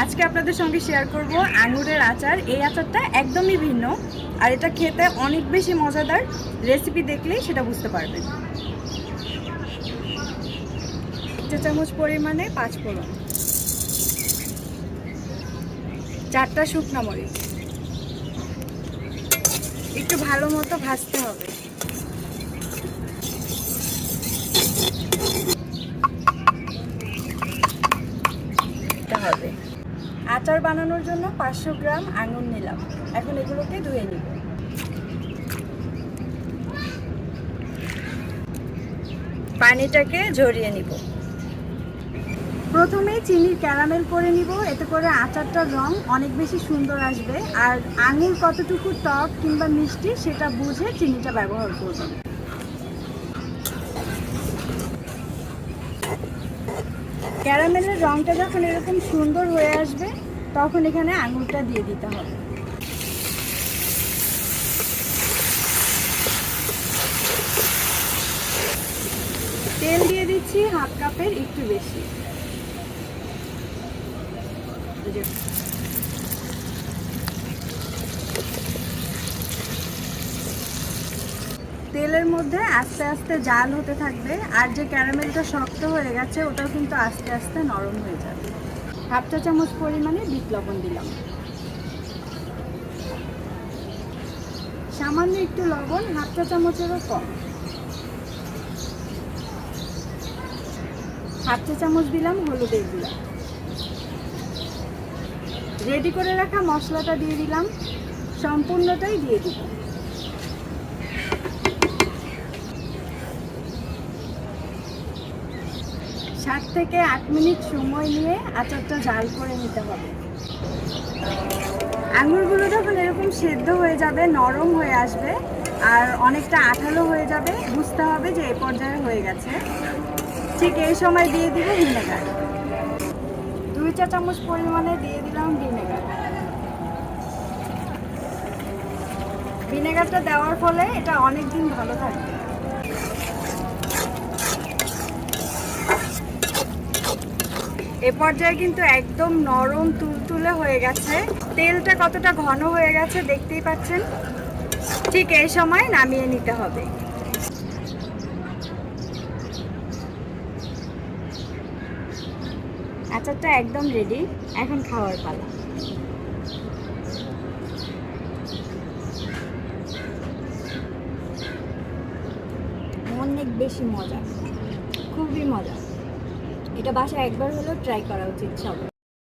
আজকে আপনাদের সঙ্গে শেয়ার করব আঙুরের আচার। এই আচারটা একদমই ভিন্ন, আর এটা খেতে অনেক বেশি মজাদার। রেসিপি দেখলেই সেটা বুঝতে পারবেন। চা চামচ পরিমাণে পাঁচ ফোড়ন চারটা শুকনো মরিচ। একটু ভালো মতো ভাজতে হবে। হবে। আচার বানানোর জন্য পাঁচশো গ্রাম আঙুর নিলাম। এখন এগুলোকে ধুয়ে নিব। পানিটাকে ঝরিয়ে নিব। প্রথমে চিনির ক্যারামেল করে নিব। এতে করে আচারটার রং অনেক বেশি সুন্দর আসবে। আর আঙুর কতটুকু টক কিংবা মিষ্টি সেটা বুঝে চিনিটা ব্যবহার করবেন ক্যারামেলের রঙটা যখন এরকম সুন্দর হয়ে আসবে, তখন এখানে আঙুরটা দিয়ে দিতে হবে। তেল দিয়ে দিচ্ছি হাফ কাপের একটু বেশি এই যে। তেলের মধ্যে আস্তে আস্তে জাল হতে থাকবে আর যে ক্যারামেলটা শক্ত হয়ে গেছে, ওটাও কিন্তু আস্তে আস্তে নরম হয়ে যাবে। হাফ চা চামচ পরিমাণে বিট লবণ দিলাম। সামান্য একটু লবণ, হাফ চা চামচেরও কম। হাফ চা চামচ দিলাম হলুদের গুঁড়া। রেডি করে রাখা মশলাটা দিয়ে দিলাম। সম্পূর্ণটাই দিয়ে দিব সাত থেকে আট মিনিট সময় নিয়ে আচারটা জাল করে নিতে হবে। আঙুরগুলো যখন এরকম সেদ্ধ হয়ে যাবে, নরম হয়ে আসবে, আর অনেকটা আঠালো হয়ে যাবে, বুঝতে হবে যে এ পর্যায়ে হয়ে গেছে। ঠিক এই সময় দিয়ে দিব ভিনেগার। দুই চা চামচ পরিমাণে দিয়ে দিলাম ভিনেগার। ভিনেগারটা দেওয়ার ফলে এটা অনেক দিন ভালো থাকবে। এ পর্যায়ে কিন্তু একদম নরম, তুলতুলে হয়ে গেছে। তেলটা কতটা ঘন হয়ে গেছে দেখতেই পাচ্ছেন। ঠিক এই সময় নামিয়ে নিতে হবে। আচারটা একদম রেডি এখন খাওয়ার পালা। অনেক বেশি মজা। খুবই মজা। এটা বাসায় একবার হলেও ট্রাই করা উচিত সবার